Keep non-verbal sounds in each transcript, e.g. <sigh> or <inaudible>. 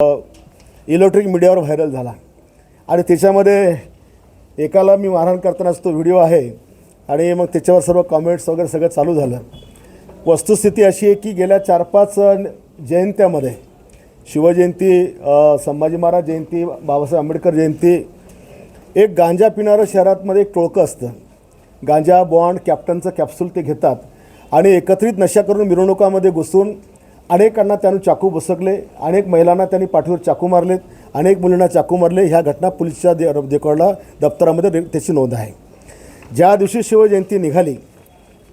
Electric मीडियावर viral झाला. आणि त्याच्यामध्ये एकाला मी मारहाण करतानाच तो व्हिडिओ आहे. आणि मग त्याच्यावर सर्व कॉमेंट्स वगैरे सगळं चालू झालं. वस्तुस्थिती अशी आहे की गेल्या चार पाच जयंत्यामध्ये शिवजयंती संभाजी महाराज जयंती बाबासाहेब आंबेडकर जयंती एक गांजा पिणारं शहरातमध्ये एक टोळकं असतं. गांजा बॉन्ड कॅप्टनचं कॅप्सूल ते घेतात. आणि एकत्रित नशा करून मिरवणुकामध्ये घुसून अनेकांना त्यानं चाकू बसकले अनेक महिलांना त्यांनी पाठीवर चाकू मारलेत अनेक मुलींना चाकू मारले. ह्या घटना पोलिसच्या दे रेकॉर्डला दप्तरामध्ये त्याची नोंद आहे. ज्या दिवशी शिवजयंती निघाली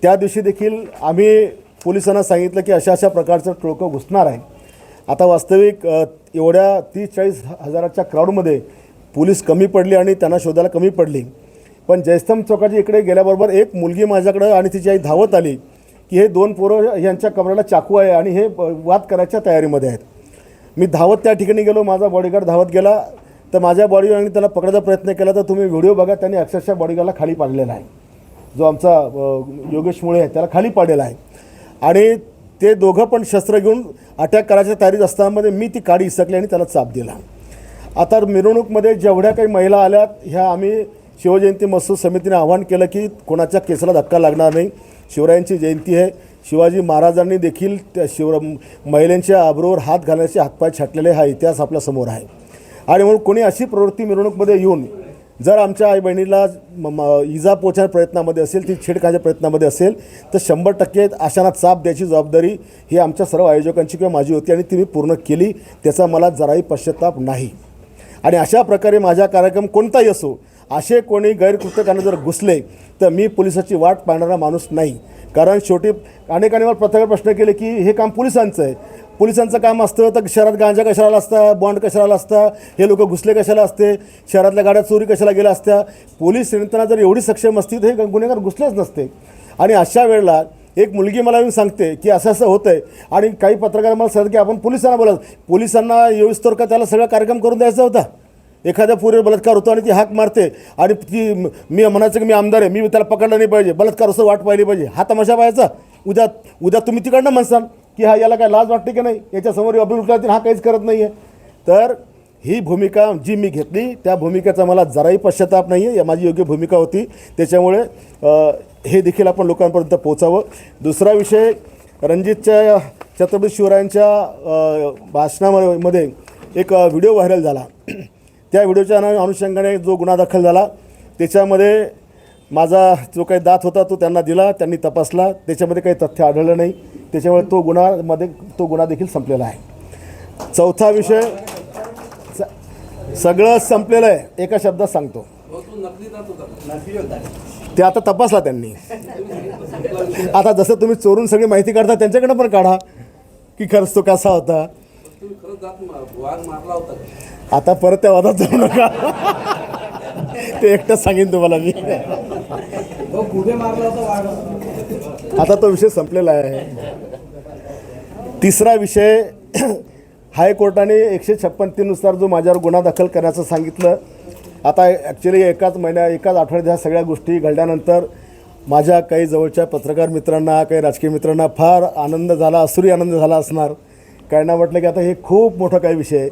त्या दिवशी देखील आम्ही पोलिसांना सांगितलं की अशा अशा प्रकारचं टोळकं घुसणार आहे. आता वास्तविक एवढ्या तीस चाळीस हजाराच्या क्राऊडमध्ये पोलीस कमी पडली आणि त्यांना शोधायला कमी पडली. पण जयस्तंभ चौकाच्या इकडे गेल्याबरोबर एक मुलगी माझ्याकडं आणि तिची आई धावत आली. की हे दोन पोरं यांच्या कमराला चाकू आहे आणि हे वाद करायच्या तयारीमध्ये आहेत. मी धावत त्या ठिकाणी गेलो माझा बॉडीगार्ड धावत गेला. तर माझ्या बॉडीगार्डने त्याला पकडायचा प्रयत्न केला तर तुम्ही व्हिडिओ बघा त्यांनी अक्षरशः बॉडीगार्डला खाली पाडलेला आहे. जो आमचा योगेश मुळे आहे त्याला खाली पाडलेला आहे. आणि ते दोघं पण शस्त्र घेऊन अटॅक करायच्या तयारीत असतानामध्ये मी ती काडी इसकली आणि त्याला चाप दिला. आता मिरवणूकमध्ये जेवढ्या काही महिला आल्यात ह्या आम्ही शिवजयंती महोत्सव समितीने आवाहन केलं की कोणाच्या केसाला धक्का लागणार नाही. शिवरायांची जयंती आहे. शिवाजी महाराजांनी देखील त्या शिव महिलांच्या आबरोवर हात घालण्याचे हातपाय छाटलेले हा इतिहास आपल्यासमोर आहे. आणि म्हणून कोणी अशी प्रवृत्ती मिरवणूकमध्ये येऊन जर आमच्या आई बहिणीला इजा पोचण्याच्या प्रयत्नामध्ये असेल ती छेड खाण्याच्या प्रयत्नामध्ये असेल तर शंभर टक्के अशांना चाप द्यायची जबाबदारी ही आमच्या सर्व आयोजकांची किंवा माझी होती आणि ती मी पूर्ण केली त्याचा मला जराही पश्चाताप नाही. आणि अशा प्रकारे माझा कार्यक्रम कोणताही असो असे कोणी गैरकृत्य करणे जर घुसले तर मी पोलिसाची वाट पाहणारा माणूस नाही. कारण शेवटी अनेकांनी मला पत्रकार प्रश्न केले की हे काम पोलिसांचं आहे. पोलिसांचं काम असतं तर शहरात गांजा कशाला असता बॉन्ड कशाला असता हे लोक घुसले कशाला असते शहरातल्या गाड्या चोरी कशाला गेल्या असत्या? पोलीस यंत्रणा जर एवढी सक्षम असती तर हे गुन्हेगार घुसलेच नसते. आणि अशा वेळेला एक मुलगी मला येऊन सांगते की असं असं होतं आहे आणि काही पत्रकार मला सांगतात की आपण पोलिसांना बोलत पोलिसांना येऊस्तोवर का त्याला सगळा कार्यक्रम करून द्यायचा होता? एखाद्या पुरीवर बलात्कार होतो आणि ती हाक मारते आणि ती मी म्हणायचं की मी आमदार आहे मी त्याला पकडलं नाही पाहिजे बलात्कार असं वाट पाहिली पाहिजे. हा तमाशा पाहायचा. उद्या उद्या तुम्ही तिकडनं म्हणसाल की हा याला काय लाज वाटते की नाही? याच्यासमोर अब्दुल कलाम हा काहीच करत नाही आहे तर ही भूमिका जी मी घेतली त्या भूमिकेचा मला जराही पश्चाताप नाही आहे या माझी योग्य भूमिका होती. त्याच्यामुळे हे देखील आपण लोकांपर्यंत पोचावं दुसरा विषय रणजितच्या छत्रपती शिवरायांच्या भाषणामध्ये एक व्हिडिओ व्हायरल झाला. त्या व्हिडिओच्या अनुषंगाने जो गुन्हा दाखल झाला त्याच्यामध्ये माझा जो काही दात होता तो त्यांना दिला त्यांनी तपासला त्याच्यामध्ये काही तथ्य आढळलं नाही. त्याच्यामुळे तो गुन्हामध्ये तो गुन्हा देखील संपलेला आहे. चौथा विषय स- सगळं संपलेलं आहे. एका शब्दात सांगतो. ते आता तपासला त्यांनी. आता जसं तुम्ही चोरून सगळी माहिती काढता त्यांच्याकडं पण काढा की खरंच तो कसा होता. आता परत त्या वादात जाऊ नका. ते एकटंच सांगेन तुम्हाला मी. आता तो विषय संपलेला आहे. तिसरा विषय हायकोर्टाने एकशे छप्पन तीननुसार जो माझ्यावर गुन्हा दाखल करण्याचं सांगितलं आता ॲक्च्युली एकाच महिन्या एकाच आठवड्यात ह्या सगळ्या गोष्टी घडल्यानंतर माझ्या काही जवळच्या पत्रकार मित्रांना काही राजकीय मित्रांना फार आनंद झाला असुरी आनंद झाला असणार. काहींना म्हटलं की आता हे खूप मोठं काही विषय आहे.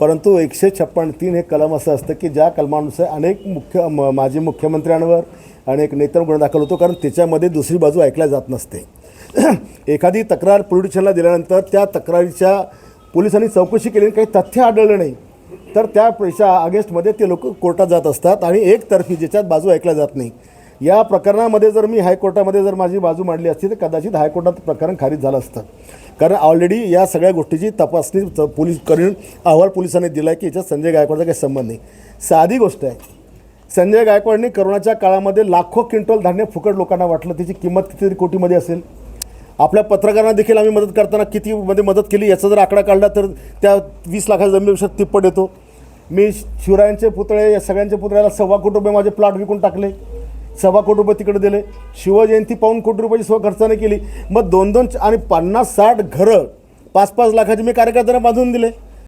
परंतु एकशे छप्पन तीन हे कलम असं असतं की ज्या कलमानुसार अनेक मुख्य म माजी मुख्यमंत्र्यांवर अनेक नेत्यांवर गुन्हा दाखल होतो कारण त्याच्यामध्ये दुसरी बाजू ऐकल्या जात नसते. <clears throat> एखादी तक्रार पोलिटिशनला दिल्यानंतर त्या तक्रारीच्या पोलिसांनी चौकशी केली काही तथ्य आढळलं नाही. तर त्या पैशा अगेन्स्टमध्ये ते लोक कोर्टात जात असतात आणि एकतर्फी ज्याच्यात बाजू ऐकल्या जात नाही. या प्रकरणामध्ये जर मी हायकोर्टामध्ये जर माझी बाजू मांडली असती तर कदाचित हायकोर्टात प्रकरण खारिज झालं असतं. कारण ऑलरेडी या सगळ्या गोष्टीची तपासणी च- पोलीस करून अहवाल पोलिसांनी दिला आहे की याच्यात संजय गायकवाडचा काही संबंध नाही. साधी गोष्ट आहे. संजय गायकवाडने करोनाच्या काळामध्ये लाखो क्विंटल धान्य फुकट लोकांना वाटलं त्याची किंमत किती कोटीमध्ये असेल. आपल्या पत्रकारांना देखील आम्ही मदत करताना किती मध्ये मदत केली याचा जर आकडा काढला तर त्या वीस लाखाच्या जमिनीपेक्षा तिप्पट येतो. मी शिवरायांचे पुतळे या सगळ्यांच्या पुतळ्याला सव्वा कोटी रुपये माझे प्लॉट विकून टाकले. सव्वा कोटी रुपये तिकडे दिले. शिवजयंती पाऊन कोटी रुपयाची स्व खर्चाने केली. मग दोन दोन आणि पन्नास साठ घरं पाच पाच लाखाची मी कार्यकर्त्यांना बांधून दिले.